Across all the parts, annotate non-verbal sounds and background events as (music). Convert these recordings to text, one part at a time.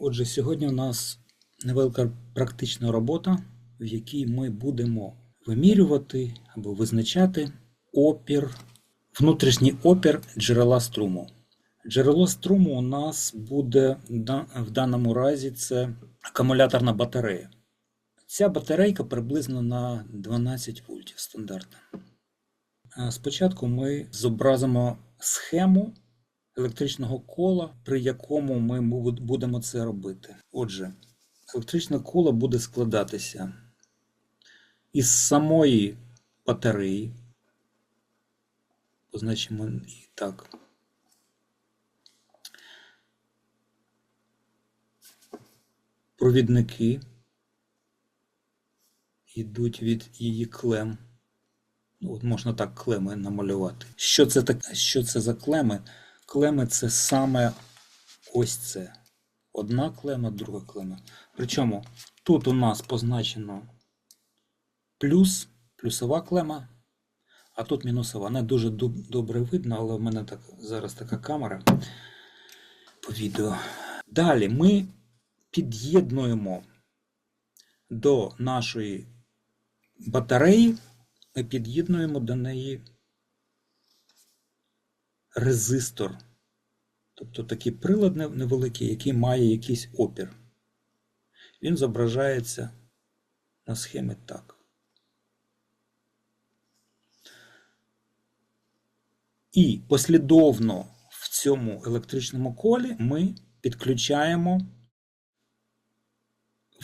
Отже, сьогодні у нас невелика практична робота, в якій ми будемо вимірювати або визначати опір, внутрішній опір джерела струму. Джерело струму у нас буде в даному разі це акумуляторна батарея. Ця батарейка приблизно на 12 вольтів стандартна. Спочатку ми зобразимо схему електричного кола, при якому ми будемо це робити. Отже, електричне коло буде складатися із самої батареї. Позначимо її так. Провідники йдуть від її клем. Ну, от можна так клеми намалювати. Що це, так, що це за клеми? Клеми це саме ось це. Одна клема, друга клема. Причому тут у нас позначено плюс, плюсова клема, а тут мінусова. Не дуже добре видно, але в мене так, зараз така камера по відео. Далі ми під'єднуємо до нашої батареї, ми під'єднуємо до неї резистор. Тобто такий прилад невеликий, який має якийсь опір. Він зображається на схемі так. І послідовно в цьому електричному колі ми підключаємо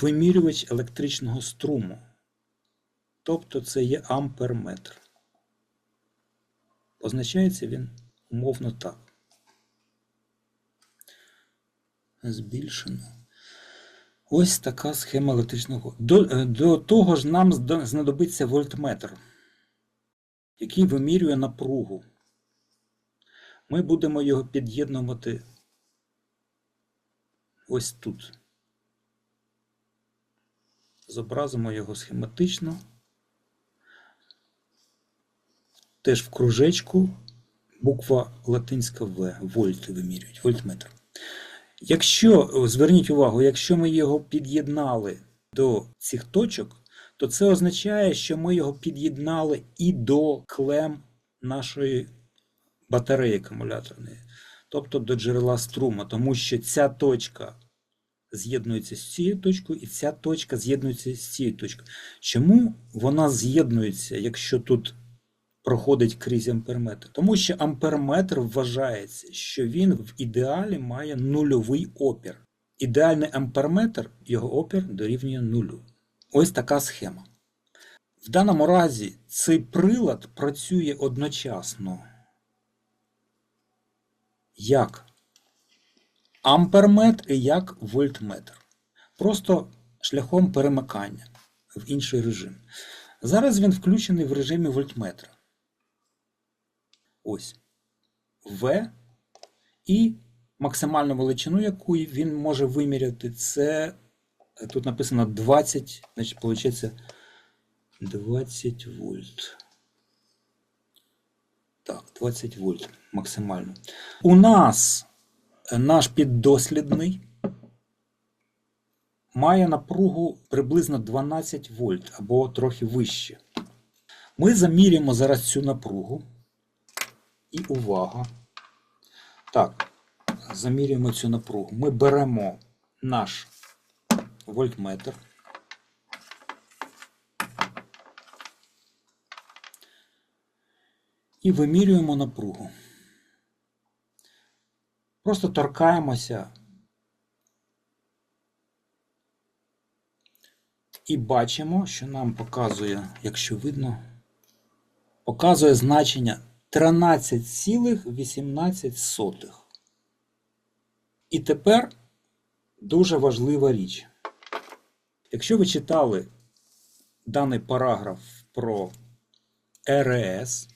вимірювач електричного струму. Тобто це є амперметр. Позначається він умовно так. Збільшено. Ось така схема електричного. До, е, до того ж нам знадобиться вольтметр, який вимірює напругу. Ми будемо його під'єднувати ось тут. Зобразимо його схематично. Теж в кружечку буква латинська В, вольти вимірюють, вольтметр. Якщо, зверніть увагу, якщо ми його під'єднали до цих точок, то це означає, що ми його під'єднали і до клем нашої батареї акумуляторної, тобто до джерела струму, тому що ця точка з'єднується з цією точкою, і ця точка з'єднується з цією точкою. Чому вона з'єднується, якщо тут проходить крізь амперметр? Тому що амперметр вважається, що він в ідеалі має нульовий опір. Ідеальний амперметр, його опір дорівнює нулю. Ось така схема. В даному разі цей прилад працює одночасно як амперметр і як вольтметр. Просто шляхом перемикання в інший режим. Зараз він включений в режимі вольтметра. Ось. В. І максимальну величину, яку він може виміряти, це е, тут написано 20, значить, виходить 20 вольт. Так, 20 вольт максимально. У нас е, наш піддослідний має напругу приблизно 12 вольт або трохи вище. Ми заміряємо зараз цю напругу. І увага. Так, замірюємо цю напругу. Ми беремо наш вольтметр. І вимірюємо напругу. Просто торкаємося і бачимо, що нам показує, якщо видно, показує значення 13,18. І тепер дуже важлива річ. Якщо ви читали даний параграф про РЕС,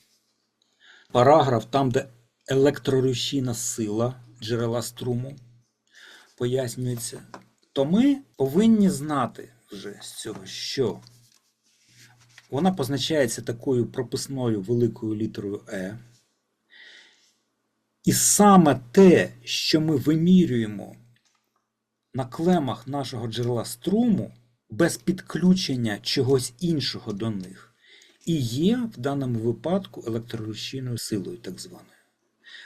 параграф там, де електрорушійна сила джерела струму пояснюється, то ми повинні знати вже з цього, що вона позначається такою прописною великою літерою Е. І саме те, що ми вимірюємо на клемах нашого джерела струму без підключення чогось іншого до них і є в даному випадку електрорушійною силою, так званою.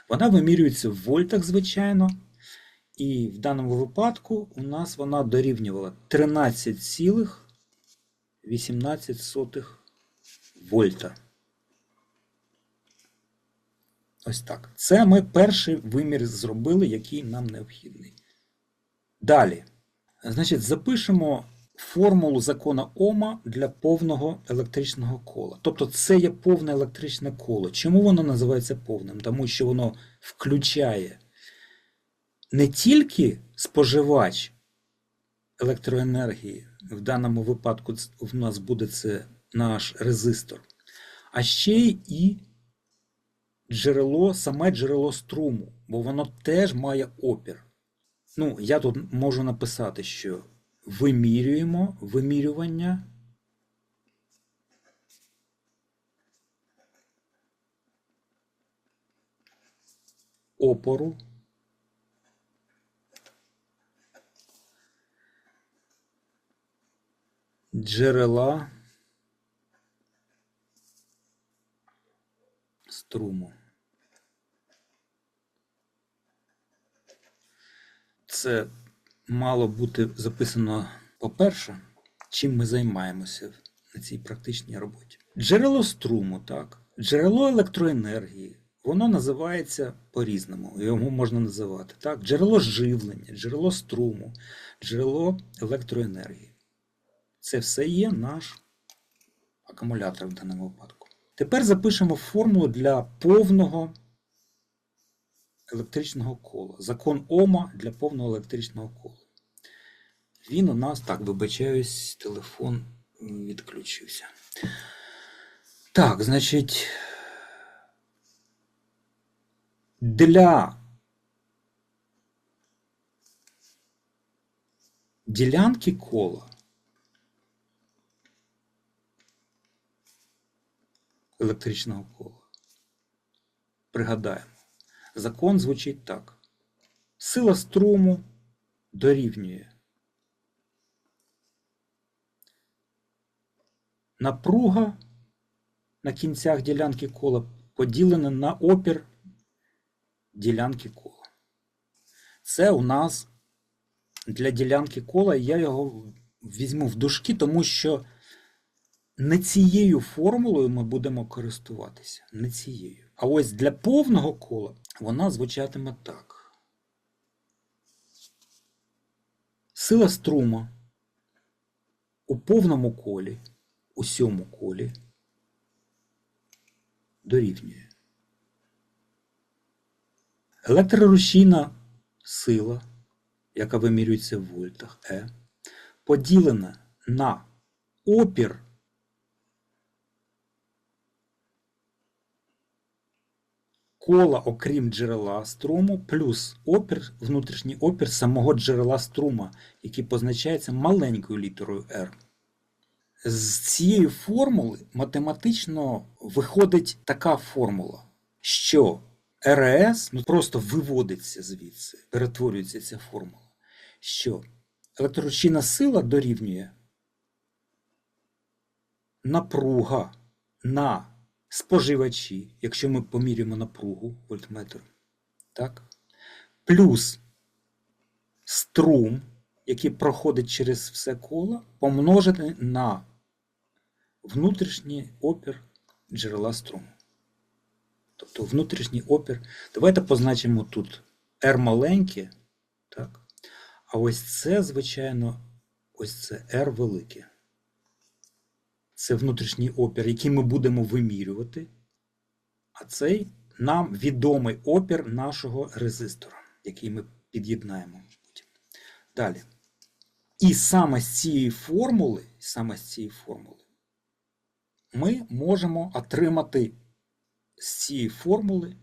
Вона вимірюється в вольтах, звичайно, і в даному випадку у нас вона дорівнювала 13,18 вольта. Ось так. Це ми перший вимір зробили, який нам необхідний. Далі. Значить, запишемо формулу закона Ома для повного електричного кола. Тобто це є повне електричне коло. Чому воно називається повним? Тому що воно включає не тільки споживач електроенергії, в даному випадку в нас буде це наш резистор, а ще і джерело, саме джерело струму, бо воно теж має опір. Ну, я тут можу написати, що вимірюємо вимірювання. Опору джерела струму. Це мало бути записано по-перше, чим ми займаємося на цій практичній роботі. Джерело струму, так, джерело електроенергії, воно називається по-різному, його можна називати. Так? Джерело живлення, джерело струму, джерело електроенергії. Це все є наш акумулятор в даному випадку. Тепер запишемо формулу для повного електричного кола. Закон Ома для повного електричного кола. Він у нас, так, вибачаюсь, телефон відключився. Так, значить, для ділянки кола електричного кола. Пригадаємо, закон звучить так. Сила струму дорівнює напруга на кінцях ділянки кола поділена на опір ділянки кола. Це у нас для ділянки кола, я його візьму в дужки, тому що не цією формулою ми будемо користуватися. Не цією. А ось для повного кола вона звучатиме так. Сила струма у повному колі, у сьому колі дорівнює. Електрорушійна сила, яка вимірюється в вольтах Е, поділена на опір кола, окрім джерела струму, плюс опір, внутрішній опір самого джерела струма, який позначається маленькою літерою R. З цієї формули математично виходить така формула, що РС ну, просто виводиться звідси, перетворюється ця формула, що електроручійна сила дорівнює напруга на споживачі, якщо ми поміряємо напругу вольтметр, так? плюс струм, який проходить через все коло, помножити на внутрішній опір джерела струму. Тобто внутрішній опір. Давайте позначимо тут R маленьке, так? а ось це, звичайно, ось це R велике. Це внутрішній опір, який ми будемо вимірювати. А цей нам відомий опір нашого резистора, який ми під'єднаємо. Далі. І саме з цієї формули, саме з цієї формули, ми можемо отримати з цієї формули,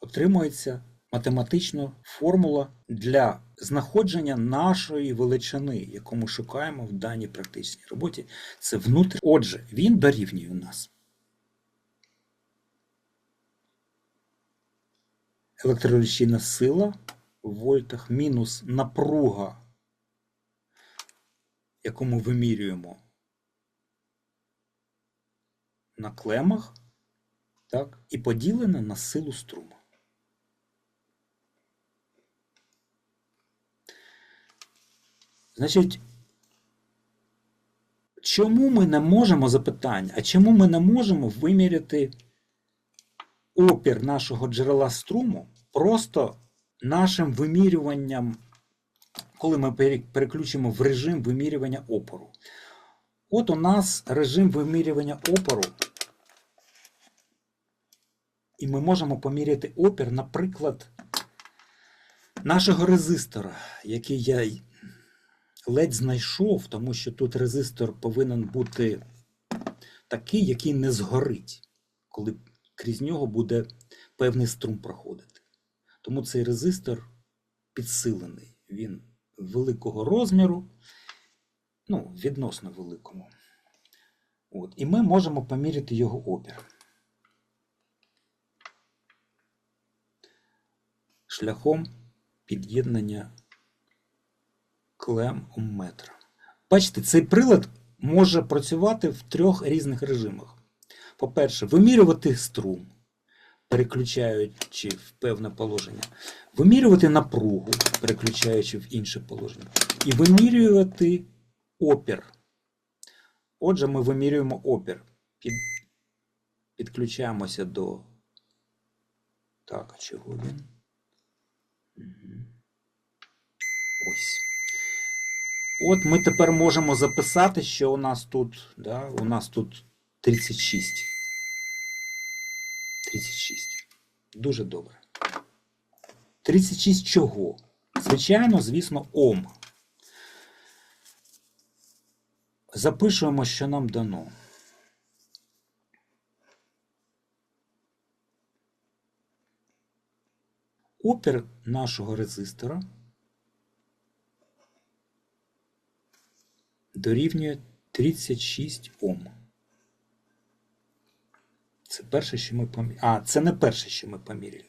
отримується математична формула для знаходження нашої величини, яку ми шукаємо в даній практичній роботі. Це внутрі. Отже, він дорівнює у нас. Електролічна сила в вольтах мінус напруга, яку ми вимірюємо на клемах, так, і поділена на силу струму. Значить, чому ми не можемо запитання, а чому ми не можемо виміряти опір нашого джерела струму просто нашим вимірюванням, коли ми переключимо в режим вимірювання опору? От у нас режим вимірювання опору, і ми можемо поміряти опір, наприклад, нашого резистора, який я ледь знайшов, тому що тут резистор повинен бути такий, який не згорить, коли крізь нього буде певний струм проходити. Тому цей резистор підсилений. Він великого розміру, ну, відносно великому. От. І ми можемо поміряти його опір. Шляхом під'єднання клем. Бачите, цей прилад може працювати в трьох різних режимах. По-перше, вимірювати струм, переключаючи в певне положення, вимірювати напругу, переключаючи в інше положення, і вимірювати опір. Отже, ми вимірюємо опір. Під... Підключаємося до. Так, чого він? Мгм. Ось. От ми тепер можемо записати, що у нас тут, да, у нас тут 36. 36. Дуже добре. 36 чого? Звичайно, звісно, Ом. Запишуємо, що нам дано. Опір нашого резистора дорівнює 36 Ом. Це перше, що ми поміряли. А, це не перше, що ми поміряли.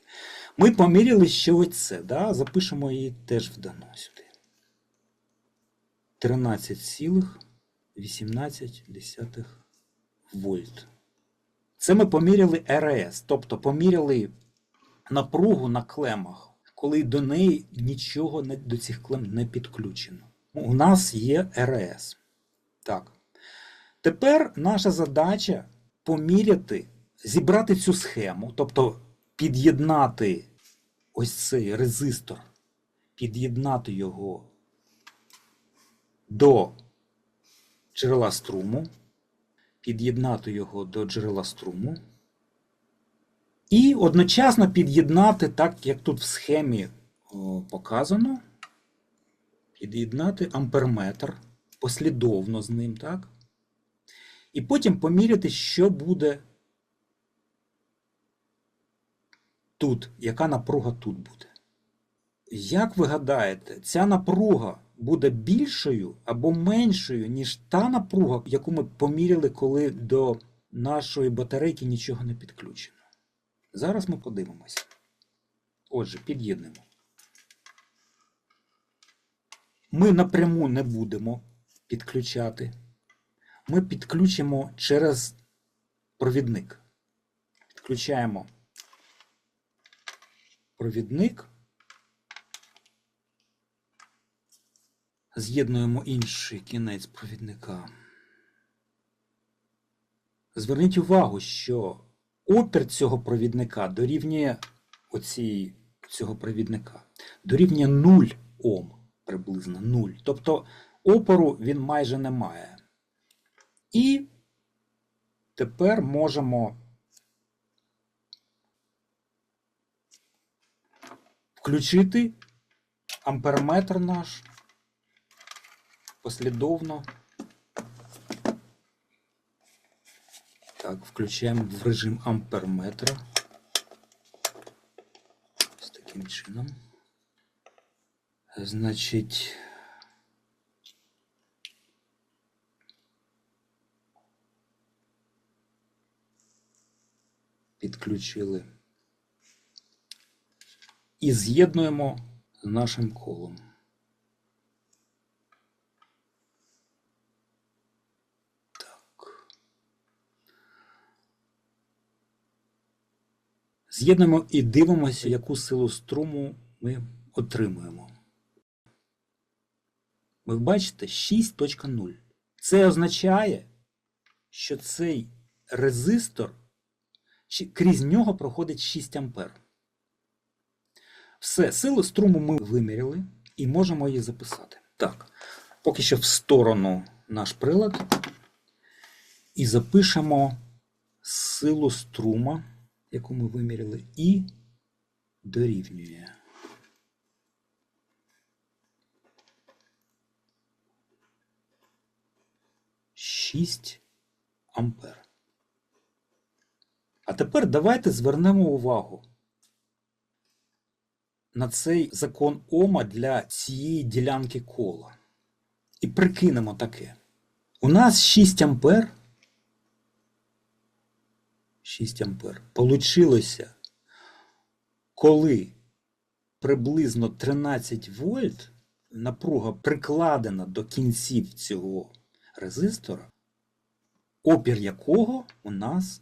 Ми поміряли ще ось це, да? запишемо її теж вдано сюди. 13,18 вольт. Це ми поміряли РС, тобто поміряли напругу на клемах, коли до неї нічого до цих клем не підключено. У нас є РС. Так. Тепер наша задача поміряти, зібрати цю схему, тобто під'єднати ось цей резистор, під'єднати його до джерела струму, під'єднати його до джерела струму. І одночасно під'єднати, так як тут в схемі показано, під'єднати амперметр послідовно з ним, так? І потім поміряти, що буде тут, яка напруга тут буде. Як ви гадаєте, ця напруга буде більшою або меншою, ніж та напруга, яку ми поміряли, коли до нашої батарейки нічого не підключено? Зараз ми подивимося. Отже, під'єднуємо. Ми напряму не будемо підключати. Ми підключимо через провідник. Підключаємо провідник. З'єднуємо інший кінець провідника. Зверніть увагу, що опір цього провідника дорівнює оцій, цього провідника дорівнює 0 Ом приблизно 0. Тобто опору він майже не має. І тепер можемо включити амперметр наш послідовно. Так, включаємо в режим амперметра. Ось таким чином. Значить. Підключили. І з'єднуємо з нашим колом. Так. З'єднуємо і дивимося, яку силу струму ми отримуємо. Ви бачите 6.0. Це означає, що цей резистор, крізь нього проходить 6 ампер. Все, силу струму ми виміряли і можемо її записати. Так, поки що в сторону наш прилад. І запишемо силу струма, яку ми виміряли, і дорівнює. Шість ампер. А тепер давайте звернемо увагу на цей закон Ома для цієї ділянки кола. І прикинемо таке. У нас 6 ампер. 6 ампер. Получилося, коли приблизно 13 вольт напруга прикладена до кінців цього резистора, опір якого у нас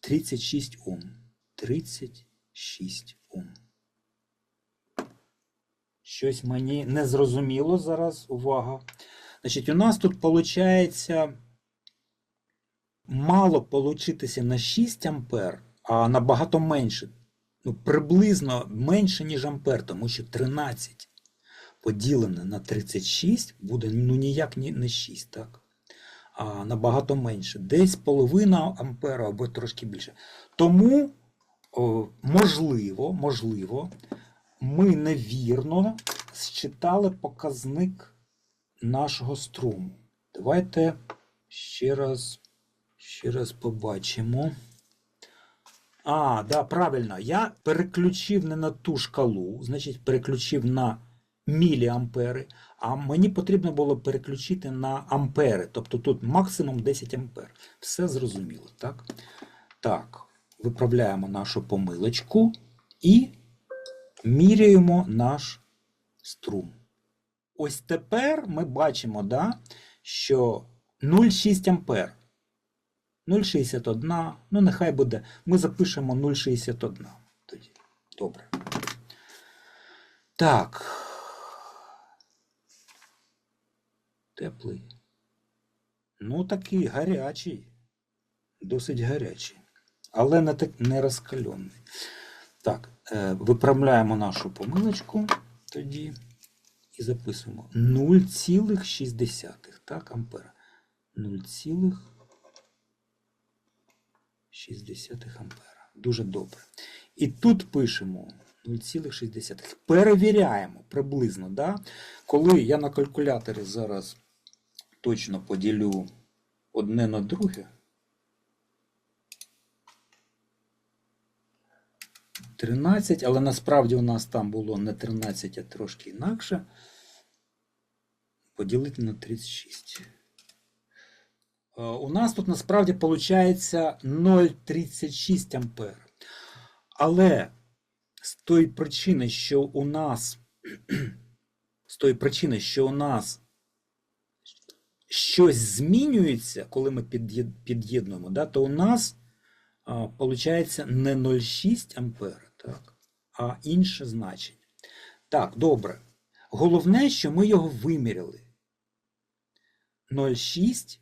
36 Ом. 36 Ом. Щось мені не зрозуміло зараз. Увага. Значить, у нас тут виходить мало получитися на 6 ампер, а набагато менше. Ну, приблизно менше, ніж ампер, тому що 13 поділене на 36 буде ну ніяк не 6, так? Набагато менше. Десь половина ампера або трошки більше. Тому, можливо, можливо, ми невірно считали показник нашого струму. Давайте ще раз, ще раз побачимо. А, да, правильно. Я переключив не на ту шкалу, значить, переключив на міліампери, а мені потрібно було переключити на ампери. Тобто тут максимум 10 ампер. Все зрозуміло, так? Так, виправляємо нашу помилочку і міряємо наш струм. Ось тепер ми бачимо, да, що 0,6 ампер. 0,61, ну нехай буде. Ми запишемо 0,61 тоді. Добре. Так. Теплий. Ну, такий гарячий. Досить гарячий. Але не, так, не розкальонний. Так, е, виправляємо нашу помилочку тоді і записуємо 0,6 так, ампера. 0,6 ампера. Дуже добре. І тут пишемо 0,6. Перевіряємо приблизно. Да? Коли я на калькуляторі зараз точно поділю одне на друге. 13, але насправді у нас там було не 13, а трошки інакше. Поділити на 36. Е, У нас тут насправді виходить 0,36 ампер. Але з тої причини, що у нас (clears throat) з тої причини, що у нас щось змінюється, коли ми під'єднуємо, да, то у нас получається не 0,6 ампера, так, а інше значення. Так, добре. Головне, що ми його виміряли. 0,6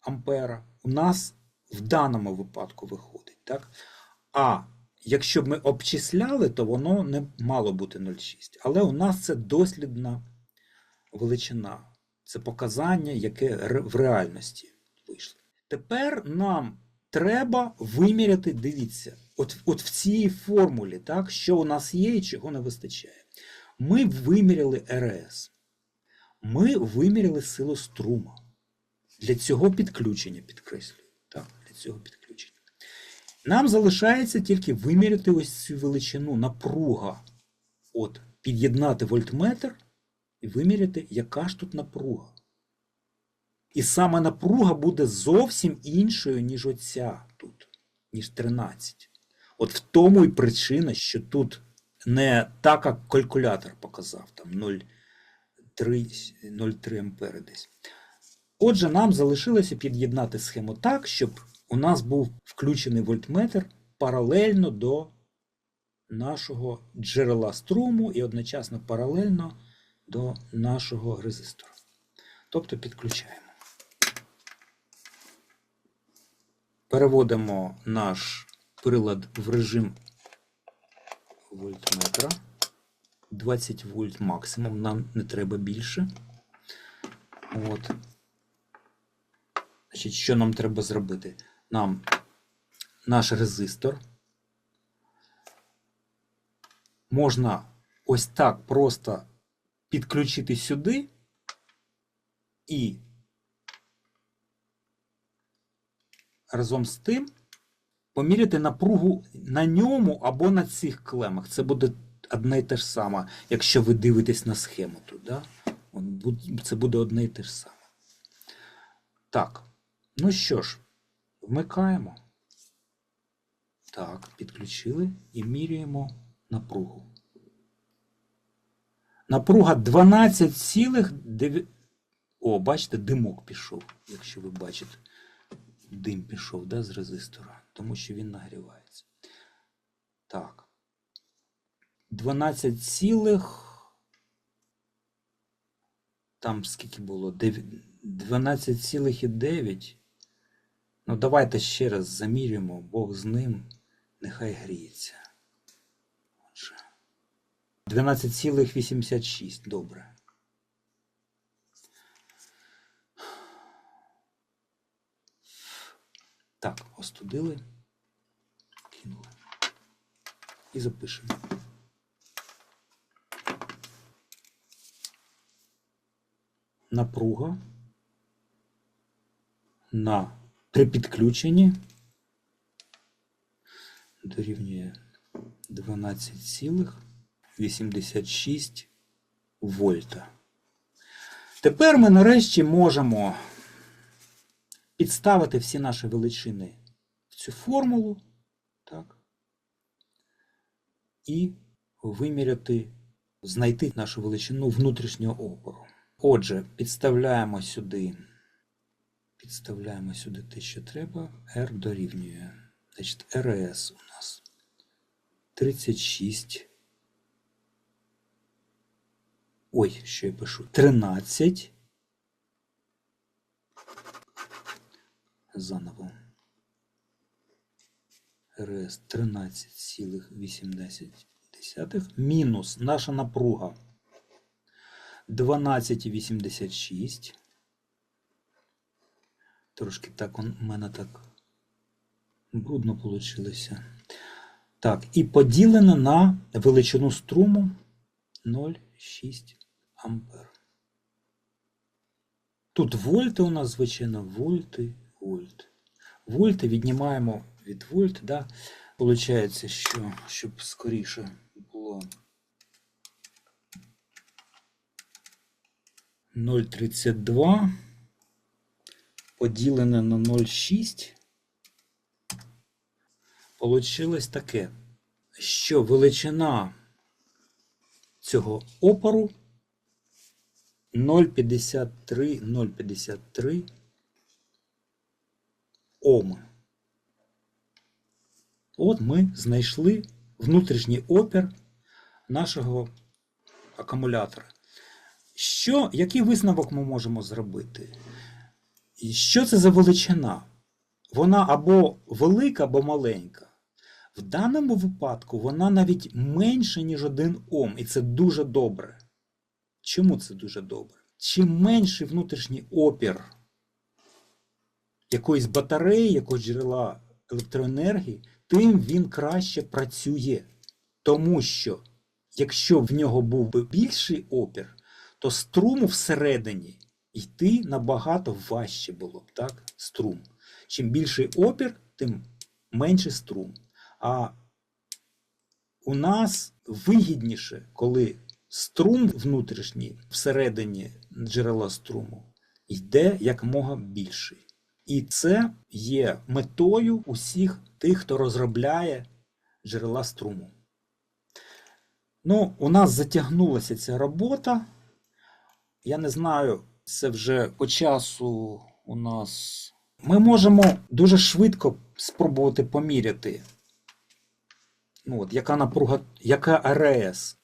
ампера у нас в даному випадку виходить. Так? А якщо б ми обчисляли, то воно не мало бути 0,6. Але у нас це дослідна величина. Це показання, яке в реальності вийшло. Тепер нам треба виміряти, дивіться, от, от в цій формулі, так, що у нас є і чого не вистачає. Ми виміряли РС. Ми виміряли силу струма. Для цього підключення підкреслюю. Так, для цього підключення. Нам залишається тільки виміряти ось цю величину напруга. От, під'єднати вольтметр і виміряти, яка ж тут напруга. І саме напруга буде зовсім іншою, ніж оця тут, ніж 13. От в тому і причина, що тут не так, як калькулятор показав, там 0,3 0,3 ампери десь. Отже, нам залишилося під'єднати схему так, щоб у нас був включений вольтметр паралельно до нашого джерела струму і одночасно паралельно до нашого резистора. Тобто підключаємо. Переводимо наш прилад в режим вольтметра. 20 вольт максимум, нам не треба більше. От. Значить, що нам треба зробити? Нам наш резистор можна ось так просто підключити сюди і разом з тим поміряти напругу на ньому або на цих клемах. Це буде одне і те ж саме, якщо ви дивитесь на схему тут. Да? Це буде одне і те ж саме. Так, ну що ж, вмикаємо. Так, підключили і міряємо напругу. Напруга 12,9. О, бачите, димок пішов, якщо ви бачите. Дим пішов да, з резистора, тому що він нагрівається. Так. 12 цілих. Там скільки було? 12,9. Ну, давайте ще раз замірюємо, Бог з ним, нехай гріється. Отже. 12,86. Добре. Так, остудили. Кинули. І запишемо. Напруга на при підключенні дорівнює 12,86 вольта. Тепер ми нарешті можемо підставити всі наші величини в цю формулу, так, і виміряти, знайти нашу величину внутрішнього опору. Отже, підставляємо сюди, підставляємо сюди те, що треба. R дорівнює. Значить, РС у нас 36. Ой, що я пишу? 13. Заново. РС 13,8 мінус наша напруга 12,86. Трошки так у мене так брудно вийшло. Так, і поділено на величину струму 0,6 ампер. Тут вольти у нас, звичайно, вольти, вольт. Вольти віднімаємо від вольт, да? Получається, що щоб скоріше було 0,32 поділене на 0,6. Получилось таке, що величина цього опору 0,53 0,53 Оми. От ми знайшли внутрішній опір нашого акумулятора. Що, який висновок ми можемо зробити? Що це за величина? Вона або велика, або маленька. В даному випадку вона навіть менше, ніж 1 Ом, і це дуже добре. Чому це дуже добре? Чим менший внутрішній опір якоїсь батареї, якогось джерела електроенергії, тим він краще працює. Тому що, якщо в нього був би більший опір, то струму всередині йти набагато важче було б, так? Струм. Чим більший опір, тим менший струм. А у нас вигідніше, коли струм внутрішній всередині джерела струму йде якмога більший. І це є метою усіх тих, хто розробляє джерела струму. Ну, у нас затягнулася ця робота. Я не знаю, це вже по часу у нас. Ми можемо дуже швидко спробувати поміряти. Ну, от, яка напруга, яка АРС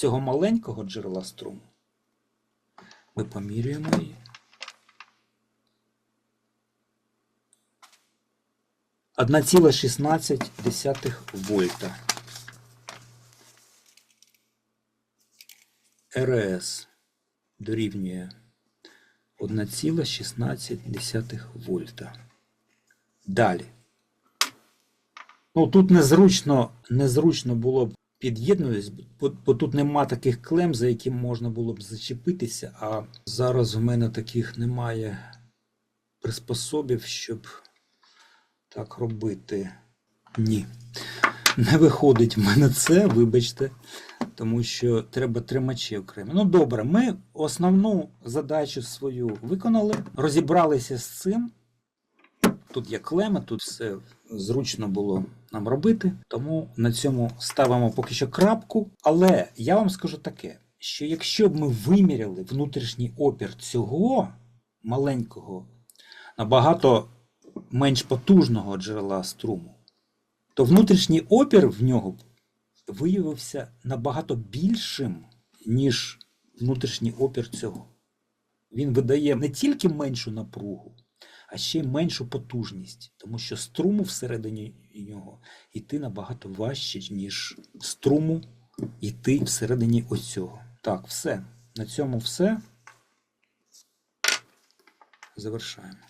цього маленького джерела струму. Ми поміряємо її. Одна ціла 16 вольта. РС дорівнює 1,16 вольта. Далі. Ну, тут незручно, незручно було б під'єднуватись, бо, тут нема таких клем, за які можна було б зачепитися, а зараз у мене таких немає приспособів, щоб так робити. Ні. Не виходить в мене це, вибачте, тому що треба тримачі окремо. Ну добре, ми основну задачу свою виконали, розібралися з цим. Тут є клеми, тут все зручно було нам робити, тому на цьому ставимо поки що крапку. Але я вам скажу таке: що якщо б ми виміряли внутрішній опір цього маленького, набагато менш потужного джерела струму, то внутрішній опір в нього виявився набагато більшим, ніж внутрішній опір цього. Він видає не тільки меншу напругу, а ще й меншу потужність, тому що струму всередині нього йти набагато важче, ніж струму йти всередині оцього. Так, все. На цьому все. Завершаємо.